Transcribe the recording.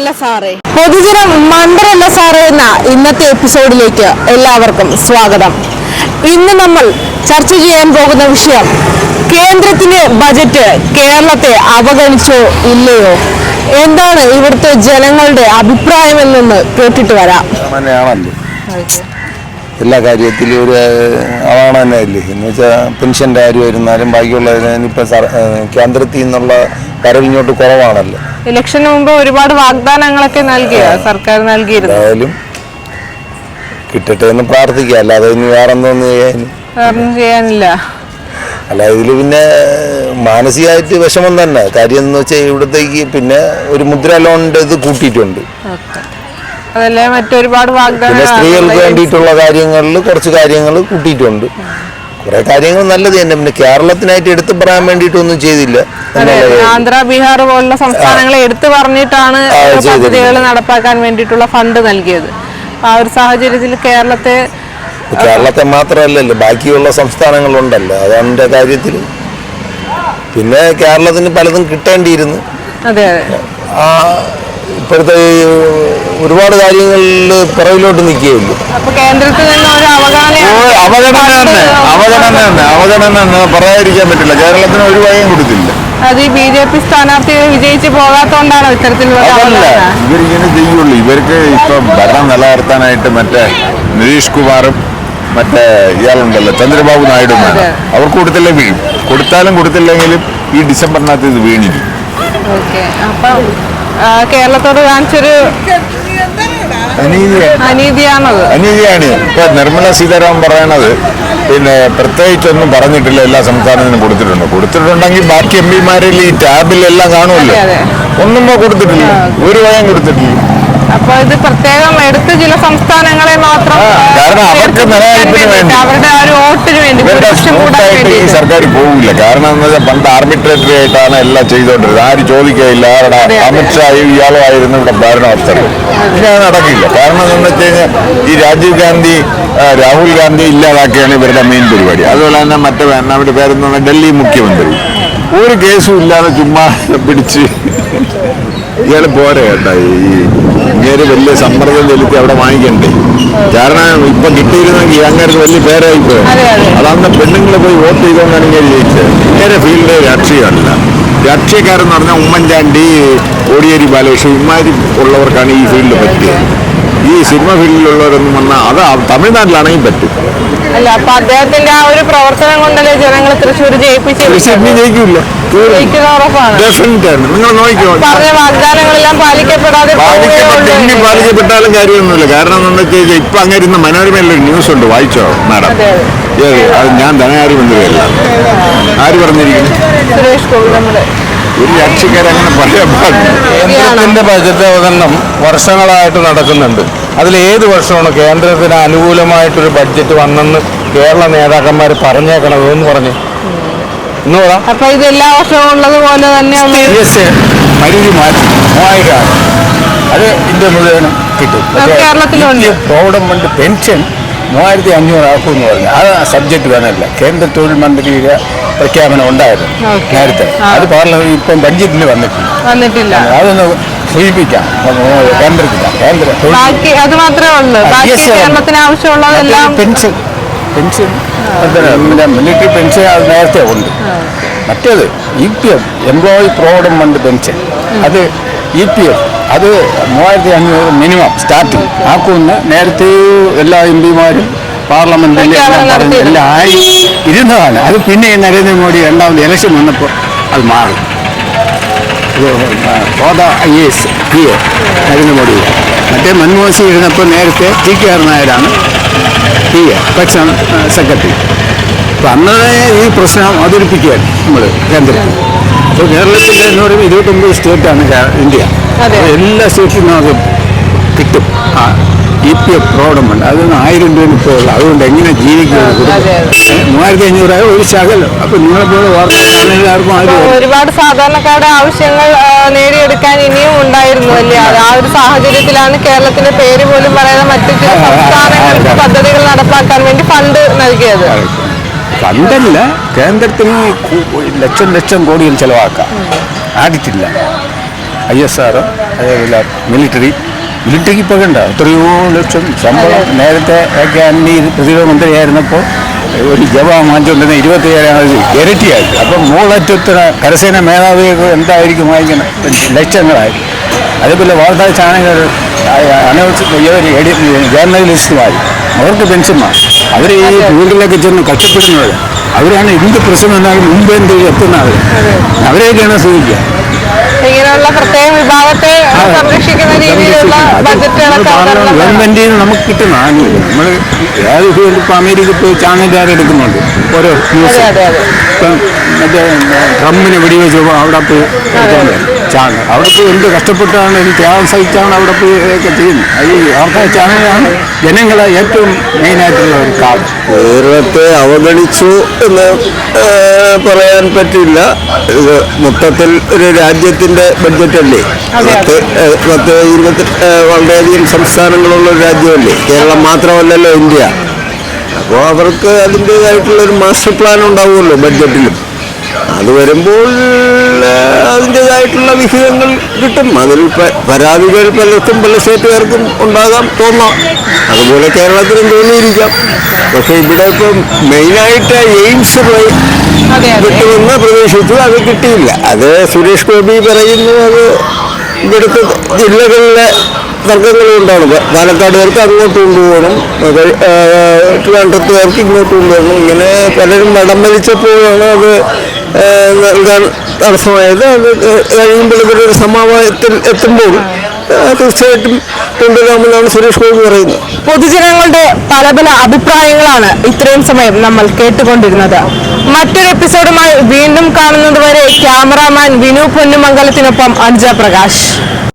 മണ്ടരല്ല സാറേ. പൊതുജനം മണ്ടരല്ല സാറേ എന്ന ഇന്നത്തെ എപ്പിസോഡിലേക്ക് എല്ലാവർക്കും സ്വാഗതം. ഇന്ന് നമ്മൾ ചർച്ച ചെയ്യാൻ പോകുന്ന വിഷയം കേന്ദ്രത്തിന്റെ ബജറ്റ് കേരളത്തെ അവഗണിച്ചോ ഇല്ലയോ? എന്താണ് ഇവിടുത്തെ ജനങ്ങളുടെ അഭിപ്രായം എന്നൊന്ന് കേട്ടിട്ട് വരാം. എല്ലാ കാര്യത്തിലും ഒരു അതാണ് തന്നെ അല്ലേ? എന്ന് വെച്ചാൽ പെൻഷന്റെ കാര്യം വരുന്നാലും ബാക്കിയുള്ള ഇപ്പം കേന്ദ്രത്തിൽ നിന്നുള്ള വരവിങ്ങോട്ട് കുറവാണല്ലോ. ഇലക്ഷന് മുമ്പ് ഒരുപാട് വാഗ്ദാനങ്ങളൊക്കെ നൽകിയ? സർക്കാർ നൽകിയിരുന്നു? എന്തായാലും കിട്ടട്ടെ എന്ന് പ്രാർത്ഥിക്കുക അല്ലാതെ ഇനി വേറെ എന്തോന്ന് ചെയ്യാനില്ല. അല്ല ഇതിൽ പിന്നെ മാനസികമായിട്ട് വിഷമം തന്നെ. കാര്യം എന്ന് വെച്ചാൽ ഇവിടത്തേക്ക് പിന്നെ ഒരു മുദ്ര ലോണിന്റെ ഇത് കൂട്ടിയിട്ടുണ്ട്. അതല്ലേ മറ്റൊരുപാട് പിന്നെ സ്ത്രീകൾക്ക് വേണ്ടിയിട്ടുള്ള കാര്യങ്ങളിൽ കുറച്ച് കാര്യങ്ങൾ കൂട്ടിയിട്ടുണ്ട്. കുറെ കാര്യങ്ങൾ നല്ലത് തന്നെ. പിന്നെ കേരളത്തിനായിട്ട് എടുത്തു പറയാൻ വേണ്ടിയിട്ടൊന്നും ചെയ്തില്ല ആന്ധ്രാ ബീഹാർ പോലുള്ള സംസ്ഥാനങ്ങളെ എടുത്തു പറഞ്ഞിട്ടാണ്. പദ്ധതികൾ നടപ്പാക്കാൻ വേണ്ടിയിട്ടുള്ള ഫണ്ട് നൽകിയത്. ആ ഒരു സാഹചര്യത്തിൽ കേരളത്തെ കേരളത്തെ മാത്രമല്ലല്ലോ ബാക്കിയുള്ള സംസ്ഥാനങ്ങളുണ്ടല്ലോ. അതിന്റെ കാര്യത്തിൽ. പിന്നെ കേരളത്തിന് പലതും കിട്ടേണ്ടിയിരുന്നു. ആ ഇപ്പോഴത്തെ ഒരുപാട് കാര്യങ്ങളിൽ പിറകിലോട്ട് നിൽക്കുകയുള്ളൂ. അവഗണന തന്നെ അവഗണന തന്നെ അവഗണന തന്നെ പറയാതിരിക്കാൻ പറ്റില്ല. കേരളത്തിന് ഒരു വകയും കൊടുത്തില്ല. അത് ഈ ബി ജെ പി സ്ഥാനാർത്ഥികൾ വിജയിച്ച് പോകാത്തോണ്ടാണോ ഇത്തരത്തിലുള്ള ഇവരിങ്ങനെ ചെയ്യുള്ളൂ. ഇവർക്ക് ഇപ്പൊ ഭരണം നിലനിർത്താനായിട്ട് മറ്റേ നിതീഷ് കുമാറും മറ്റേ ഇയാളുണ്ടല്ലോ ചന്ദ്രബാബു അതെ. അവർക്ക് കൊടുത്തില്ലേ വീഴും കൊടുത്താലും കൊടുത്തില്ലെങ്കിലും ഈ ഡിസംബറിനകത്ത് ഇത് വീണിരിക്കും. ഓക്കെ. അപ്പൊ ആ, കേരളത്തോട് കാണിച്ചൊരു അനീതിയാണ്. അനീതിയാണത്. അനീതിയാണ്. ഇപ്പൊ നിർമ്മല സീതാരാമൻ പറയണത് പിന്നെ പ്രത്യേകിച്ചൊന്നും പറഞ്ഞിട്ടില്ല എല്ലാ സംസ്ഥാനത്തിനും കൊടുത്തിട്ടുണ്ട്. കൊടുത്തിട്ടുണ്ടെങ്കിൽ ബാക്കി എം പിമാരിൽ ഈ ടാബിലെല്ലാം കാണുമല്ലോ. ഒന്നും കൊടുത്തിട്ടില്ല. ഒരു വയം കൊടുത്തിട്ടില്ല. അപ്പൊ ഇത് പ്രത്യേകം എടുത്ത് ചില സംസ്ഥാനങ്ങളെ മാത്രം. അവരുടെ ഒരു വോട്ടിന് വേണ്ടി. സർക്കാർ പോകില്ല കാരണം എന്ന് വെച്ചാൽ പണ്ട് ആർബിട്രേറ്ററി ആയിട്ടാണ് എല്ലാം ചെയ്തോണ്ടിരുന്നത് ആര് ചോദിക്കുകയില്ല. ആരുടെ. അമിത്ഷായും ഇയാളും ആയിരുന്നു ഇവിടെ ഭരണവസ്ഥകൾ നടക്കില്ല. കാരണം എന്ന് വെച്ച് കഴിഞ്ഞാൽ ഈ രാജീവ് ഗാന്ധി രാഹുൽ ഗാന്ധി ഇല്ലാതാക്കിയാണ് ഇവരുടെ മെയിൻ പരിപാടി. അതുപോലെ തന്നെ മറ്റേ അവരുടെ പേരെന്ന് പറഞ്ഞാൽ ഡൽഹി മുഖ്യമന്ത്രി. ഒരു കേസും ഇല്ലാതെ ചുമ്മാ പിടിച്ച് ഇയാൾ പോരെ കേട്ടോ ഈ ഇങ്ങനെ വലിയ സമ്മർദ്ദം ചെലുത്തി അവിടെ വാങ്ങിക്കണ്ടേ? കാരണം ഇപ്പൊ കിട്ടിയിരുന്നെങ്കിൽ അങ്ങനെ വലിയ പേരായി പോയി അതന്ന് പെണ്ണുങ്ങൾ പോയി വോട്ട് ചെയ്തോണ്ടാണ് ഇങ്ങനെ ജയിച്ചത് ഇങ്ങനെ ഫീൽഡ് രാഷ്ട്രീയമല്ല രാഷ്ട്രീയക്കാരെന്ന് പറഞ്ഞാൽ ഉമ്മൻചാണ്ടി കോടിയേരി ബാലകൃഷ്ണൻ ഇമാതിരി ഉള്ളവർക്കാണ് ഈ ഫീൽഡ് പറ്റിയത്. ഈ സിനിമ ഫീൽഡിലുള്ളവരൊന്നും വന്നാൽ അത് തമിഴ്നാട്ടിലാണെങ്കിൽ പറ്റും. അല്ല അപ്പൊ അദ്ദേഹത്തിന്റെ ആ ഒരു പ്രവർത്തനം കൊണ്ടല്ലേ ജനങ്ങൾ തൃശ്ശൂർ ജയിപ്പിച്ചു സിഡ്നി ജയിക്കില്ല ഉറപ്പാണ്. നിങ്ങൾ നോക്കിയോ പറഞ്ഞ വാഗ്ദാനങ്ങളെല്ലാം പാലിക്കപ്പെടാതെ പാലിക്കപ്പെട്ട ഇനി പാലിക്കപ്പെട്ടാലും കാര്യമൊന്നുമില്ല. കാരണം എന്താണെന്ന് വെച്ച് കഴിഞ്ഞാൽ ഇപ്പൊ അങ്ങനെ ഇരുന്ന മനോരമയിലൊരു ന്യൂസ് ഉണ്ട്. വായിച്ചോ മാഡം? അത് ഞാൻ ധനകാര്യ മന്ത്രിയല്ല ആര് പറഞ്ഞിരിക്കുന്നു? സുരേഷ് ഗോപി നമ്മുടെ ഒരു രാഷ്ട്രീയക്കാരങ്ങനെ പറയാൻ കേന്ദ്രത്തിന്റെ ബജറ്റ് അവതരണം വർഷങ്ങളായിട്ട് നടക്കുന്നുണ്ട്. അതിൽ ഏത് വർഷമാണ് കേന്ദ്രത്തിന് അനുകൂലമായിട്ടൊരു ബഡ്ജറ്റ് വന്നെന്ന് കേരള നേതാക്കന്മാർ പറഞ്ഞേക്കണത് എന്ന് പറഞ്ഞു. എന്ന് പറ. അപ്പൊ ഇത് എല്ലാ വർഷവും ഉള്ളത് പോലെ തന്നെയാണ്. യെസ് പരിധി മാറ്റി. മൂവായിരം അത് ഇന്ത്യ മുഴുവനും കിട്ടും. കേരളത്തിലുണ്ട്. ഫണ്ട് പെൻഷൻ മൂവായിരത്തി അഞ്ഞൂറ് ആക്കും എന്ന് പറഞ്ഞു. അത് സബ്ജക്ട് വേണമല്ല. കേന്ദ്ര തൊഴിൽ മന്ത്രിയുടെ പ്രഖ്യാപനം ഉണ്ടായിരുന്നു. നേരത്തെ. അത് പാർലമെന്റ് ഇപ്പം ബഡ്ജറ്റിൽ വന്നിട്ടില്ല. വന്നിട്ടില്ല. അതൊന്ന് സൂചിപ്പിക്കാം. കേന്ദ്രത്തില. കേന്ദ്ര ബാക്കി അത് മാത്രമേ ഉള്ളൂ. ആ, ബാക്കി yes, sir. കേരളത്തിന് ആവശ്യമുള്ളതെല്ലാം പെൻഷൻ. പെൻഷൻ. പിന്നെ മിലിറ്ററി പെൻഷൻ അത് നേരത്തെ ഉണ്ട്. മറ്റേത് E P F employee provident fund pension അത് ഇ പി എഫ് അത് മൂവായിരത്തി അഞ്ഞൂറ് മിനിമം സ്റ്റാർട്ടിങ്. ആക്കുമെന്ന് നേരത്തെ എല്ലാ എം പിമാരും പാർലമെന്റിൽ എല്ലാം പ്രഖ്യാപനം പറഞ്ഞ് എല്ലാം ആയി ഇരുന്നതാണ്. അത് പിന്നെ നരേന്ദ്രമോദി രണ്ടാമത് ഇലക്ഷൻ വന്നപ്പോൾ അത് മാറി. I S P A Narendra Modi. മറ്റേ മൻമോഹൻ സിംഗ് ഇരുന്നപ്പോൾ നേരത്തെ ടി കെ ആർ നായരാണ് പി എ പക്ഷം സെക്രട്ടറി. അപ്പം അന്ന് ഈ പ്രശ്നം അവതരിപ്പിക്കുകയാണ് നമ്മൾ കേന്ദ്രത്തിൽ. അപ്പോൾ കേരളത്തിൽ എന്ന് പറയുമ്പോൾ ഇരുപത്തൊമ്പത് സ്റ്റേറ്റാണ് ഇന്ത്യ. എല്ലാ സീറ്റിലും നമുക്ക് കിട്ടും. ഇ പി എഫ് പ്രോഡമുണ്ട് അതൊന്നും ആയിരം രൂപ ഇപ്പോൾ ഉള്ളു അതുകൊണ്ട് എങ്ങനെ ജീവിക്കുന്നത്? മൂവായിരത്തി അഞ്ഞൂറായ ഒരു ശകലം. അപ്പോൾ നിങ്ങളെ പോലെ ആർക്കും ഒരുപാട് സാധാരണക്കാരുടെ ആവശ്യങ്ങൾ നേടിയെടുക്കാൻ ഇനിയും ഉണ്ടായിരുന്നു അല്ലേ? ആ ഒരു സാഹചര്യത്തിലാണ് കേരളത്തിന്റെ പേര് പോലും പറയാതെ മറ്റു ചില സംസ്ഥാനങ്ങൾക്ക് പദ്ധതികൾ നടപ്പാക്കാൻ വേണ്ടി ഫണ്ട് നൽകിയത്. ഫണ്ടല്ല. കേന്ദ്രത്തിന് ലക്ഷം ലക്ഷം കോടികൾ ചെലവാക്കാം. ആടിട്ടില്ല ഐ എസ് ആർ അതേപോലെ മിലിറ്ററി മിലിറ്ററിക്ക് ഇപ്പോൾ ഉണ്ട് എത്രയോ ലക്ഷം ശമ്പളം. നേരത്തെ ഒക്കെ അന്നി പ്രതിരോധ മന്ത്രിയായിരുന്നപ്പോൾ ഒരു ജവാൻ വാങ്ങിച്ചുകൊണ്ടിരുന്ന ഇരുപത്തിയേഴാണ് ഇരട്ടിയായി. അപ്പം മൂളറ്റത്തിന് കരസേന മേധാവിയൊക്കെ എന്തായിരിക്കും? വാങ്ങിക്കുന്നത് ലക്ഷങ്ങളായി. അതേപോലെ വാർത്താ ചാനലുകൾ അനൗൺസ് ജേർണലിസ്റ്റുമായി അവർക്ക് പെൻഷന്മാർ അവർ ഈ ഫീൽഡിലൊക്കെ ചെന്ന് കഷ്ടപ്പെടുന്നവർ അവരാണ് എന്ത് പ്രശ്നം എന്നാലും മുമ്പ് എന്ത് എത്തുന്ന അവർ അവരെയൊക്കെയാണ് സൂചിക്കുക ഇങ്ങനെയുള്ള പ്രത്യേക വിഭാഗത്തെ സംരക്ഷിക്കുന്ന രീതിയിലുള്ള ബജറ്റുകളൊക്കെ. ഗവൺമെന്റിൽ നിന്ന് നമുക്ക് കിട്ടുന്ന ആനുകൂല്യം നമ്മൾ ഏത് ഇപ്പം പോയി ചാനലുകാരെടുക്കുന്നുണ്ട്. ഓരോ ന്യൂസ്. മറ്റേ ട്രംപിന് വെടിവെച്ച് അവിടെ പോയി ചാണ്. അവിടെ പോയി എന്ത് കഷ്ടപ്പെട്ടാണ് എന്ത് ത്യാഗം സഹിച്ചാണ് അവിടെ പോയി ഇതൊക്കെ ചെയ്യുന്നത്. അത് ഈ വാർത്താ ചാനലാണ് ജനങ്ങളെ ഏറ്റവും മെയിനായിട്ടുള്ള ഒരു കാർഡ്. കേരളത്തെ അവഗണിച്ചു എന്ന് പറയാൻ പറ്റില്ല. ഇത് മൊത്തത്തിൽ ഒരു രാജ്യത്തിന്റെ ബഡ്ജറ്റല്ലേ. പത്ത് പത്ത് ഇരുപത്തി വളരെയധികം സംസ്ഥാനങ്ങളുള്ള ഒരു രാജ്യമല്ലേ? കേരളം മാത്രമല്ലല്ലോ ഇന്ത്യ. അപ്പോൾ അവർക്ക് അതിന്റേതായിട്ടുള്ളൊരു മാസ്റ്റർ പ്ലാൻ ഉണ്ടാവുമല്ലോ ബഡ്ജറ്റിലും. അത് വരുമ്പോൾ അതിന്റെതായിട്ടുള്ള വിഹിതങ്ങൾ കിട്ടും. അതിൽ പരാതികൾ പലർക്കും പല സ്റ്റേറ്റുകാർക്കും ഉണ്ടാകാം തോന്നാം. അതുപോലെ കേരളത്തിലും തോന്നിയിരിക്കാം. പക്ഷേ ഇവിടെ ഇപ്പം മെയിനായിട്ട് എയിംസ് കിട്ടുമെന്ന് പ്രതീക്ഷിച്ചു. അത് കിട്ടിയില്ല. അത് സുരേഷ് ഗോപി പറയുന്നത് അത് ഇവിടുത്തെ ജില്ലകളിലെ പാലക്കാട് പാലക്കാടുകാർക്ക് അങ്ങോട്ട് കൊണ്ടുപോകണം. ട്രിവാൻഡ്രത്തുകാർക്ക് ഇങ്ങോട്ട് കൊണ്ടുപോകണം ഇങ്ങനെ പലരും വടം വലിച്ചപ്പോഴാണ് അത് നൽകാൻ തടസ്സമായത്. അത് കഴിയുമ്പോൾ ഒരു സമാവായത്തിൽ എത്തുമ്പോൾ തീർച്ചയായിട്ടും കൊണ്ടുവരാമെന്നാണ് സുരേഷ് ഗോപി പറയുന്നത്. പൊതുജനങ്ങളുടെ പല പല അഭിപ്രായങ്ങളാണ് ഇത്രയും സമയം നമ്മൾ കേട്ടുകൊണ്ടിരുന്നത്. മറ്റൊരു എപ്പിസോഡുമായി വീണ്ടും കാണുന്നതുവരെ ക്യാമറാമാൻ വിനു പൊന്നുമംഗലത്തിനൊപ്പം അഞ്ജ പ്രകാശ്.